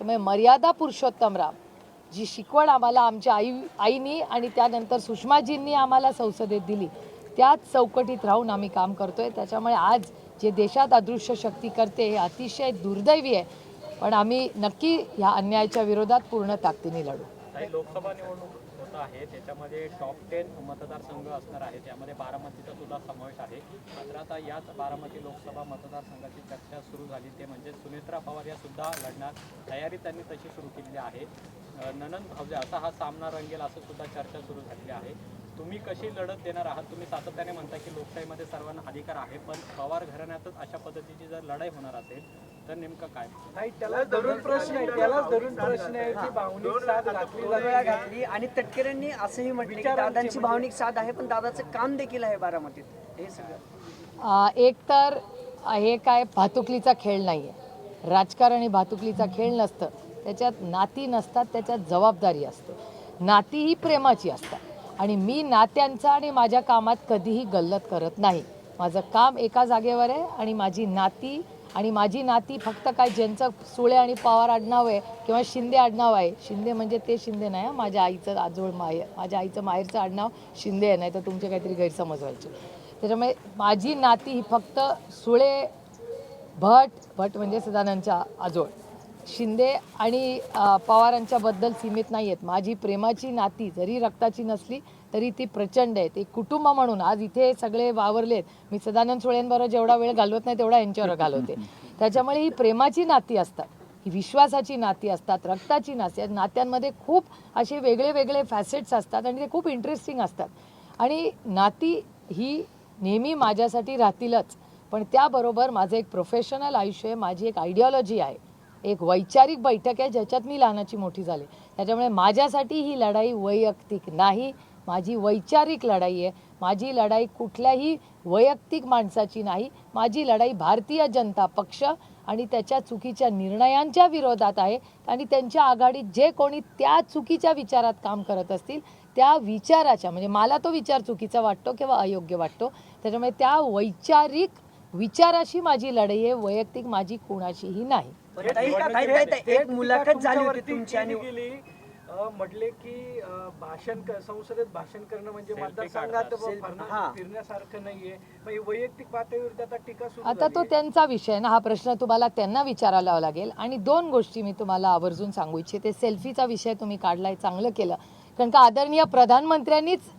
त्यामुळे मर्यादा पुरुषोत्तमराव जी शिकवण आम्हाला आमच्या आई आईनी आणि त्यानंतर सुषमाजींनी आम्हाला संसदेत दिली त्याच चौकटीत राहून आम्ही काम करतोय. त्याच्यामुळे आज जे देशात अदृश्य शक्ती करते हे अतिशय दुर्दैवी आहे. पण आम्ही नक्की ह्या अन्यायाच्या विरोधात पूर्ण ताकदीने लढू. लोकसभा निवडणूक आहे. त्याच्यामध्ये टॉप टेन मतदारसंघ असणार आहे. त्यामध्ये बारामतीचा सुद्धा समावेश आहे. मात्र आता याच बारामती लोकसभा मतदारसंघाची चर्चा सुरू झाली. ते म्हणजे सुनेत्रा पवार या सुद्धा लढणार. तयारी त्यांनी तशी सुरू केलेली आहे. ननन ननंद भावजे असा हा सामना रंगेल असं सुद्धा चर्चा सुरू झालेली आहे. तुम्ही कशी लढत देणार आहात? तुम्ही सातत्याने म्हणता की लोकशाहीमध्ये सर्वांना अधिकार आहे. पण पवार घराण्यातच अशा पद्धतीची जर लढाई होणार असेल तर नेमकं काय? नाही त्याला धरून प्रश्न आहे त्यालाच धरून प्रश्न आहे की भावनिक साथ घातली जाते? घातली आणि तटकरेंनी असंही म्हटलं की दादांची भावनिक साथ आहे पण दादाचं काम देखील आहे बारामतीत. हे सगळं. अ, एक तर हे काय भातुकलीचा खेळ नाही आहे राजकारण ही भातुकलीचा खेळ नसतं. त्याच्यात नाती नसतात त्याच्यात जबाबदारी असते. नाती ही प्रेमाची असतात. आणि मी नात्यांचा आणि माझ्या कामात कधीही गल्लत करत नाही. माझं काम एका जागेवर आहे आणि माझी नाती आणि माझी नाती फक्त काय ज्यांचं सुळे आणि पवार आडनाव आहे किंवा शिंदे आडनाव आहे. शिंदे म्हणजे ते शिंदे नाही हं. माझ्या आईचं आजोळ माय माझ्या आईचं माहेरचं आडनाव शिंदे आहे नाही तर तुमचे काहीतरी गैरसमज व्हायचे त्याच्यामुळे माझी नाती ही फक्त सुळे भट भट म्हणजे सदानंदच्या आजोळ. शिंदे आणि पवारांच्याबद्दल सीमित नाही आहेत माझी प्रेमाची नाती जरी रक्ताची नसली तरी ती प्रचंड आहे. ते कुटुंब म्हणून आज इथे सगळे वावरलेत. मी सदानंद सुळेंबरोबर जेवढा वेळ घालवत नाही तेवढा यांच्यावर घालवते. त्याच्यामुळे ही प्रेमाची नाती असतात ही विश्वासाची नाती असतात रक्ताची नाती नात्यांमध्ये खूप असे वेगळे वेगळे फॅसेट्स असतात आणि ते खूप इंटरेस्टिंग असतात. आणि नाती ही नेहमी माझ्यासाठी राहतीलच पण त्याबरोबर माझं एक प्रोफेशनल आयुष्य आहे माझी एक आयडिओलॉजी आहे. एक वैचारिक बैठक आहे ज्याच्यात मी लहानाची मोठी झाले. त्याच्यामुळे माझ्यासाठी ही लढाई वैयक्तिक नाही माझी वैचारिक लढाई आहे. माझी लढाई कुठल्याही वैयक्तिक माणसाची नाही. माझी लढाई भारतीय जनता पक्ष आणि त्याच्या चुकीच्या निर्णयांच्या विरोधात आहे. आणि त्यांच्या आघाडीत जे कोणी त्या चुकीच्या विचारात काम करत असतील त्या विचाराच्या म्हणजे मला तो विचार चुकीचा वाटतो किंवा अयोग्य वाटतो त्याच्यामुळे त्या वैचारिक विचाराशी माझी लढाई आहे. वैयक्तिक माझी कुणाशीही नाही. एक मुलाखत झाली होती तुमची म्हटले की भाषण संसदेत भाषण करणं म्हणजे मतदारसंघात हा. फिरण्यासारखं नाहीये. वैयक्तिक पातळीवर आता टीका सुरू आता तो त्यांचा विषय ना हा प्रश्न तुम्हाला त्यांना विचारायला लागेल. आणि दोन गोष्टी मी तुम्हाला आवर्जून सांगू इच्छिते. सेल्फीचा विषय तुम्ही काढलाय चांगलं केलं. कारण का आदरणीय प्रधानमंत्र्यांनीच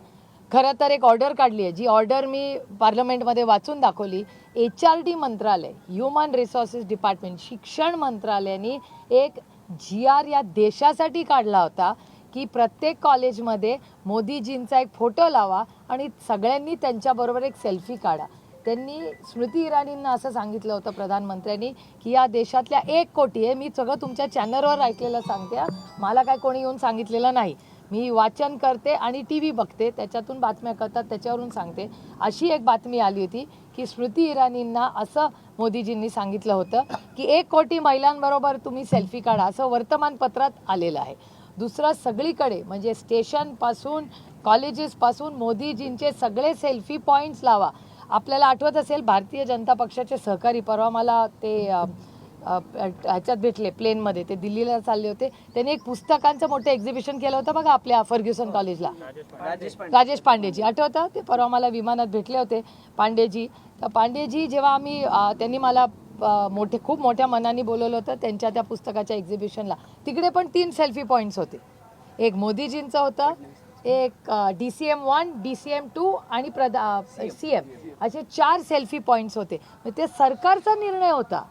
खरं तर एक ऑर्डर काढली आहे. जी ऑर्डर मी पार्लमेंटमध्ये वाचून दाखवली. एच आर डी मंत्रालय ह्युमन रिसोर्सेस डिपार्टमेंट शिक्षण मंत्रालयाने एक जी आर या देशासाठी काढला होता की प्रत्येक कॉलेजमध्ये मोदीजींचा एक फोटो लावा आणि सगळ्यांनी त्यांच्याबरोबर एक सेल्फी काढा. त्यांनी स्मृती इराणींना असं सांगितलं होतं प्रधानमंत्र्यांनी की या देशातल्या एक कोटी आहे मी सगळं तुमच्या चॅनलवर ऐकलेलं सांगते मला काय कोणी येऊन सांगितलेलं नाही. मी वाचन करते आणि टी व्ही बघते त्याच्यातून बातम्या करतात त्याच्यावरून सांगते. अशी एक बातमी आली होती की स्मृती इराणींना असं मोदीजींनी सांगितलं होतं की एक कोटी महिलांबरोबर तुम्ही सेल्फी काढा असं वर्तमानपत्रात आलेलं आहे. दुसरं सगळीकडे म्हणजे स्टेशनपासून कॉलेजेसपासून मोदीजींचे सगळे सेल्फी पॉईंट्स लावा. आपल्याला आठवत असेल भारतीय जनता पक्षाचे सहकारी परवा मला ते ह्याच्यात भेटले प्लेनमध्ये. ते दिल्लीला चालले होते. त्यांनी एक पुस्तकांचं मोठं एक्झिबिशन केलं होतं बघा आपल्या फर्ग्युसन कॉलेजला. राजेश पांडे. राजेश पांडेजी. आठवतं? ते परवा मला विमानात भेटले होते पांडेजी. तर पांडेजी जेव्हा आम्ही त्यांनी मला मोठे खूप मोठ्या मनाने बोलवलं होतं त्यांच्या त्या पुस्तकाच्या एक्झिबिशनला तिकडे पण तीन सेल्फी पॉईंट्स होते. एक मोदीजींचं होतं एक D C M one D C M two आणि प्रधा सी एम असे चार सेल्फी पॉईंट्स होते. ते सरकारचा निर्णय होता.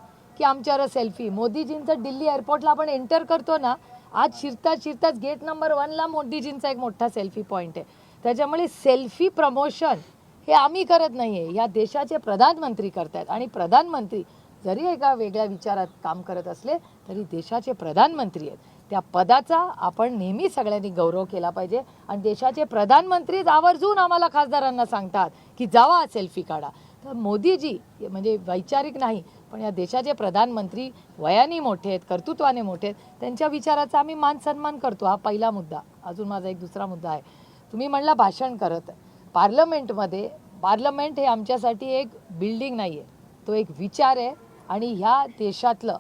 की आमच्यावर सेल्फी. मोदीजींचं दिल्ली एअरपोर्टला आपण एंटर करतो ना आज शिरता शिरताच गेट नंबर वनला मोदीजींचा एक मोठा सेल्फी पॉईंट आहे. त्याच्यामुळे सेल्फी प्रमोशन हे आम्ही करत नाही आहे या देशाचे प्रधानमंत्री करतायत. आणि प्रधानमंत्री जरी एका वेगळ्या विचारात काम करत असले तरी देशाचे प्रधानमंत्री आहेत. त्या पदाचा आपण नेहमी सगळ्यांनी गौरव केला पाहिजे. आणि देशाचे प्रधानमंत्रीच आवर्जून आम्हाला खासदारांना सांगतात की जावा सेल्फी काढा. तर मोदीजी म्हणजे वैचारिक नाही पण या देशाचे प्रधानमंत्री वयाने मोठे आहेत कर्तृत्वाने मोठे आहेत त्यांच्या विचाराचा आम्ही मान सन्मान करतो. हा पहिला मुद्दा. अजून माझा एक दुसरा मुद्दा आहे. तुम्ही म्हणला भाषण करत. पार्लमेंटमध्ये पार्लमेंट हे आमच्यासाठी एक बिल्डिंग नाही आहे तो एक विचार आहे आणि ह्या देशातलं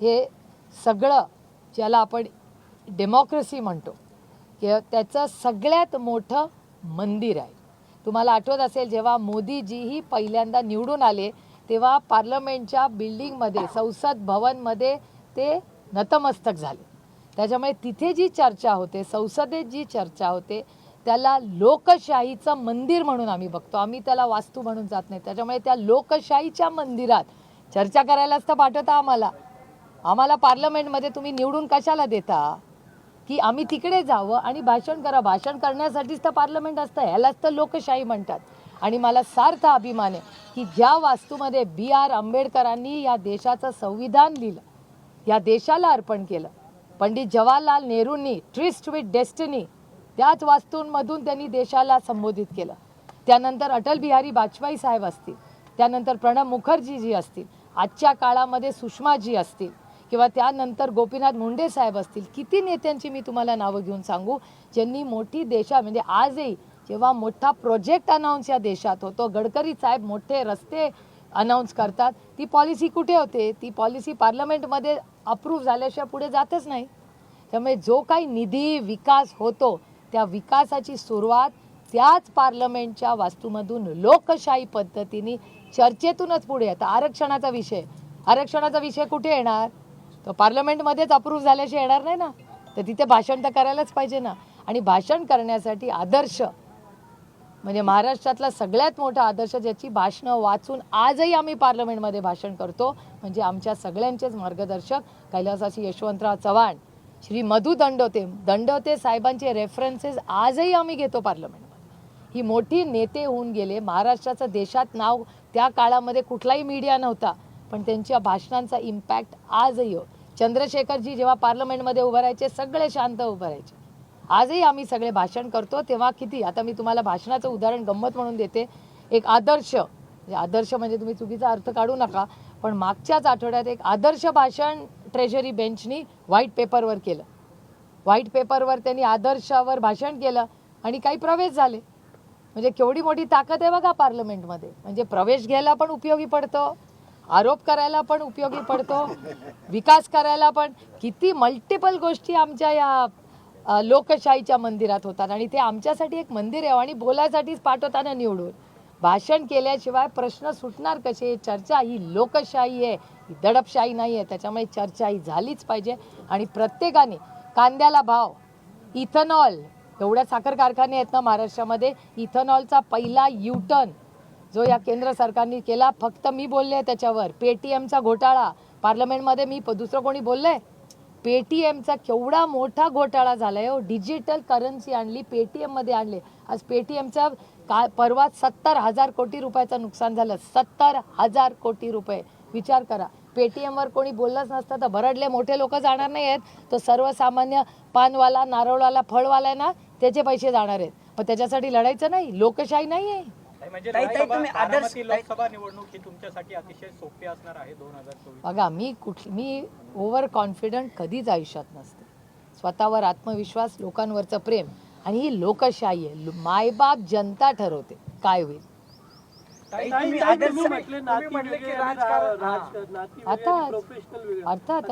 हे सगळं ज्याला आपण डेमोक्रेसी म्हणतो की त्याचं सगळ्यात मोठं मंदिर आहे. तुम्हाला आठवत असेल जेव्हा मोदीजीही पहिल्यांदा निवडून आले तेव्हा पार्लमेंटच्या बिल्डिंगमध्ये संसद भवनमध्ये ते नतमस्तक झाले. त्याच्यामुळे तिथे जी चर्चा होते संसदेत जी चर्चा होते त्याला लोकशाहीचं मंदिर म्हणून आम्ही बघतो. आम्ही त्याला वास्तू म्हणून जात नाही. त्याच्यामुळे त्या लोकशाहीच्या मंदिरात चर्चा करायलाच तर पाठवता आम्हाला. आम्हाला पार्लमेंटमध्ये तुम्ही निवडून कशाला देता? की आम्ही तिकडे जावं आणि भाषण करा. भाषण करण्यासाठीच तर पार्लमेंट असतं. ह्यालाच तर लोकशाही म्हणतात. आणि मला सार्थ अभिमान आहे की ज्या वास्तूमध्ये बी आर आंबेडकरांनी या देशाचं संविधान लिहिलं या देशाला अर्पण केलं पंडित जवाहरलाल नेहरूंनी ट्रिस्ट विथ डेस्टिनी त्याच वास्तूंमधून त्यांनी देशाला संबोधित केलं. त्यानंतर अटल बिहारी वाजपेयी साहेब असतील त्यानंतर प्रणब मुखर्जीजी असतील आजच्या काळामध्ये सुषमाजी असतील किंवा त्यानंतर गोपीनाथ मुंडे साहेब असतील किती नेत्यांची मी तुम्हाला नावं घेऊन सांगू? ज्यांनी मोठी देशा म्हणजे आजही जेव्हा मोठा प्रोजेक्ट अनाऊन्स या देशात होतो गडकरी साहेब मोठे रस्ते अनाऊन्स करतात. ती पॉलिसी कुठे होते? ती पॉलिसी पार्लमेंटमध्ये अप्रूव्ह झाल्याशिवाय पुढे जातच नाही. त्यामुळे जो काही निधी विकास होतो त्या विकासाची सुरुवात त्याच पार्लमेंटच्या वास्तूमधून लोकशाही पद्धतीने चर्चेतूनच पुढे आता आरक्षणाचा विषय. आरक्षणाचा विषय कुठे येणार? तो पार्लमेंटमध्येच अप्रूव्ह झाल्याशिवाय येणार नाही ना? तर तिथे भाषण तर करायलाच पाहिजे ना. आणि भाषण करण्यासाठी आदर्श म्हणजे महाराष्ट्रातला सगळ्यात मोठा आदर्श ज्याची भाषणं वाचून आजही आम्ही पार्लमेंटमध्ये भाषण करतो म्हणजे आमच्या सगळ्यांचेच मार्गदर्शक कैलासाची यशवंतराव चव्हाण श्री मधु दंडोते. दंडोते साहेबांचे रेफरन्सेस आजही आम्ही घेतो पार्लमेंटमध्ये. ही मोठी नेते होऊन गेले. महाराष्ट्राचं देशात नाव त्या काळामध्ये कुठलाही मीडिया नव्हता. पण त्यांच्या भाषणांचा इम्पॅक्ट आजही हो. चंद्रशेखरजी जेव्हा पार्लमेंटमध्ये उभं राहायचे सगळे शांत उभं राहायचे. आजही आम्ही सगळे भाषण करतो तेव्हा किती? आता मी तुम्हाला भाषणाचं उदाहरण गंमत म्हणून देते. एक आदर्श म्हणजे आदर्श म्हणजे तुम्ही चुकीचा अर्थ काढू नका पण मागच्याच आठवड्यात एक आदर्श भाषण ट्रेझरी बेंचनी व्हाईट पेपरवर केलं. व्हाईट पेपरवर त्यांनी आदर्शावर भाषण केलं आणि काही प्रवेश झाले. म्हणजे केवढी मोठी ताकद आहे बघा पार्लमेंटमध्ये. म्हणजे प्रवेश घ्यायला पण उपयोगी पडतो. आरोप करायला पण उपयोगी पडतो विकास करायला पण. किती मल्टिपल गोष्टी आमच्या या लोकशाहीच्या मंदिरात होतात आणि ते आमच्यासाठी एक मंदिर आहे आणि बोलायसाठीच पाठवताना निवडून. भाषण केल्याशिवाय प्रश्न सुटणार कसे चर्चा ही लोकशाही आहे ही दडपशाही नाही आहे त्याच्यामुळे चर्चा ही झालीच पाहिजे. आणि प्रत्येकाने कांद्याला भाव इथेनॉल एवढ्या साखर कारखाने आहेत ना महाराष्ट्रामध्ये इथेनॉलचा पहिला युटर्न जो या केंद्र सरकारने केला फक्त मी बोलले आहे त्याच्यावर. पेटीएमचा घोटाळा. पार्लमेंटमध्ये मी प- दुसरं कोणी बोललंय? पेटीएमचा केवढा मोठा घोटाळा झालाय हो. डिजिटल करन्सी आणली पेटीएममध्ये आणले. आज पेटीएमचा का परवा सत्तर हजार कोटी रुपयाचं नुकसान झालं. सत्तर हजार कोटी रुपये. विचार करा. पेटीएमवर कोणी बोललंच नसतं तर भरडले मोठे लोक जाणार नाही आहेत. तर सर्वसामान्य पानवाला नारळवाला फळवाला आहे ना त्याचे पैसे जाणार आहेत. पण त्याच्यासाठी लढायचं नाही. लोकशाही नाही आहे म्हणजे ताई, ताई, लोकसभा- तुम्ही आदर्श- बारामती लोकसभा निवडणूक ही तुमच्यासाठी अतिशय सोपी असणार आहे दोन हजार चोवीस. बघा मी कुठ मी ओव्हर कॉन्फिडंट कधीच आयुष्यात नसते. स्वतःवर आत्मविश्वास लोकांवरचं प्रेम आणि ही लोकशाही आहे. लो- मायबाप जनता ठरवते. काय होईल? अर्थात.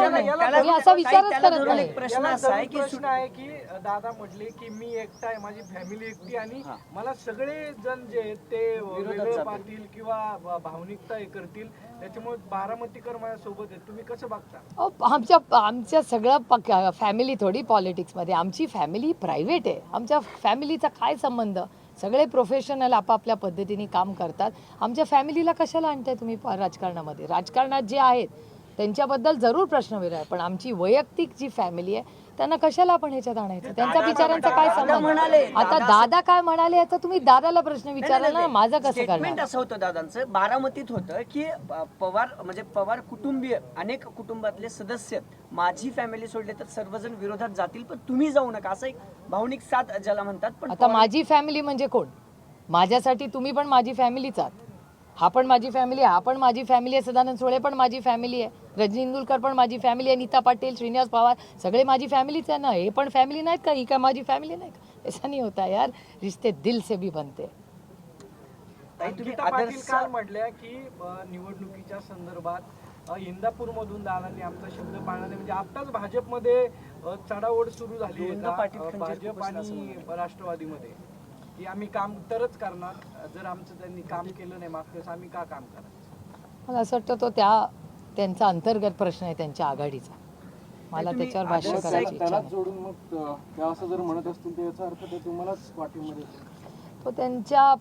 मध्ये असं विचारच करत नाही. प्रश्न असा आहे की प्रश्न आहे की दादा म्हटले की मी एकटा आहे माझी फॅमिली एकटी आणि. मला सगळे जण जे आहेत ते वेगळे जातील. पाहतील किंवा भावनिकता हे करतील त्याच्यामुळे बारामतीकर माझ्या सोबत आहेत तुम्ही कसं बघता आमच्या आमच्या सगळं फॅमिली थोडी पॉलिटिक्समध्ये आमची फॅमिली प्रायव्हेट आहे आमच्या फॅमिलीचा काय संबंध? सगळे प्रोफेशनल आपापल्या पद्धतीने काम करतात. आमच्या फॅमिलीला कशाला आणताय तुम्ही प- राजकारणामध्ये? राजकारणात जे आहेत त्यांच्याबद्दल जरूर प्रश्न विचारा पण आमची वैयक्तिक जी फॅमिली आहे त्यांना कशाला आपण ह्याच्यात आणायचं? त्यांच्या विचारांचा काय संबंध? आता दादा- काय म्हणाले याचा तुम्ही दादाला प्रश्न विचारला ना. माझं कसं करणार? असं होतं दादांचं बारामतीत होतं की पवार म्हणजे पवार कुटुंबीय अनेक कुटुंबातले सदस्य माझी फॅमिली सोडले तर सर्वजण विरोधात जातील पण तुम्ही जाऊ नका. असं एक भावनिक साथ ज्याला म्हणतात पण आता माझी फॅमिली म्हणजे कोण? माझ्यासाठी तुम्ही पण माझी फॅमिलीच आहात. हा पण माझी फॅमिली आहे हा पण माझी फॅमिली आहे सदानंद सोळे पण माझी फॅमिली आहे रजनी इंदुलकर पण माझी फॅमिली आहे नीता पाटील श्रीनिवास पवार सगळे माझी फॅमिलीच आहे ना. हे पण फॅमिली नाहीत का? ही काय माझी फॅमिली नाही का? ऐसा नाही होता यार. रिश्ते दिल से भी बनते. ताई, तुम्ही अंकिता पाटील आदर्श- काल म्हटल्या की निवडणुकीच्या संदर्भात इंदापूर मधून दादांनी आमचा शब्द पाळला नाही म्हणजे आताच भाजपमध्ये चढाओढ सुरू झाली भाजप आणि राष्ट्रवादीमध्ये. की आम्ही काम तरच करणार. जर आमचं त्यांनी काम केलं नाही वेळेस आम्ही का काम करायचं मला असं वाटतं तो त्या त्यांचा अंतर्गत प्रश्न आहे त्यांच्या आघाडीचा. मला त्याच्यावर भाष्य करायची इच्छा जोडून मग त्या असं जर म्हणत असतील तर याचा अर्थ ते तुम्हालाच पाठीमध्ये तो त्यांच्या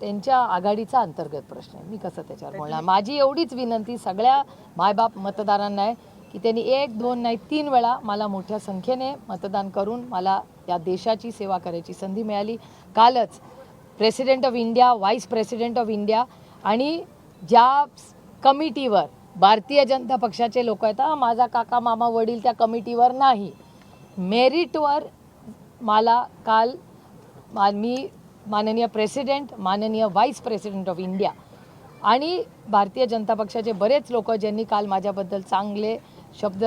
त्यांच्या आघाडीचा अंतर्गत प्रश्न आहे. मी कसं त्याच्यावर बोलणार? माझी एवढीच विनंती सगळ्या मायबाप मतदारांना आहे. की त्यांनी एक दोन नाही तीन वेळा मला मोठ्या संख्येने मतदान करून मला या देशाची सेवा करायची संधी मिळाली. कालच president of India vice president of India आणि ज्या कमिटीवर भारतीय जनता पक्षाचे लोक आहेत माझा काका मामा वडील त्या कमिटीवर नाही. मेरिटवर मला काल मा- मी माननीय प्रेसिडेंट माननीय व्हाईस प्रेसिडेंट ऑफ इंडिया आणि भारतीय जनता पक्षाचे बरेच लोक ज्यांनी काल माझ्याबद्दल चांगले शब्द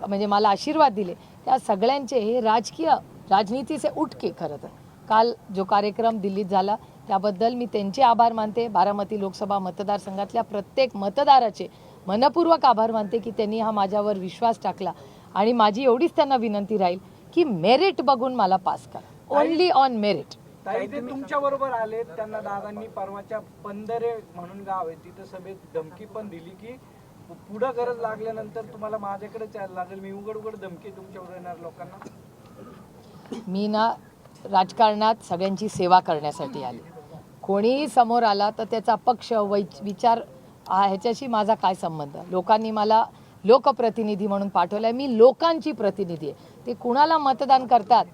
म्हणजे मला आशीर्वाद दिले. त्या सगळ्यांचे हे राजकीय राजनीतीचे उठके खरं तर. काल जो कार्यक्रम दिल्लीत झाला त्याबद्दल मी त्यांचे आभार मानते. बारामती लोकसभा मतदारसंघातल्या प्रत्येक मतदाराचे मनपूर्वक आभार मानते की त्यांनी हा माझ्यावर विश्वास टाकला. आणि माझी एवढीच त्यांना विनंती राहील की मेरिट बघून मला पास करा. ओनली ऑन मेरिट तुमच्या बरोबर आले त्यांना दादांनी परवाच्या पंधरे म्हणून गाव आहे. तिथं सभेत धमकी पण दिली की पुढं गरज लागल्यानंतर तुम्हाला माझ्याकडेच यायला लागेल. मी उघड उघड धमकी तुमच्यावर येणार लोकांना. मी ना राजकारणात सगळ्यांची सेवा करण्यासाठी आले. कोणीही समोर आला तर त्याचा पक्ष वै विचार ह्याच्याशी माझा काय संबंध? लोकांनी मला लोकप्रतिनिधी म्हणून पाठवलं आहे मी लोकांची प्रतिनिधी आहे. ते कुणाला मतदान करतात?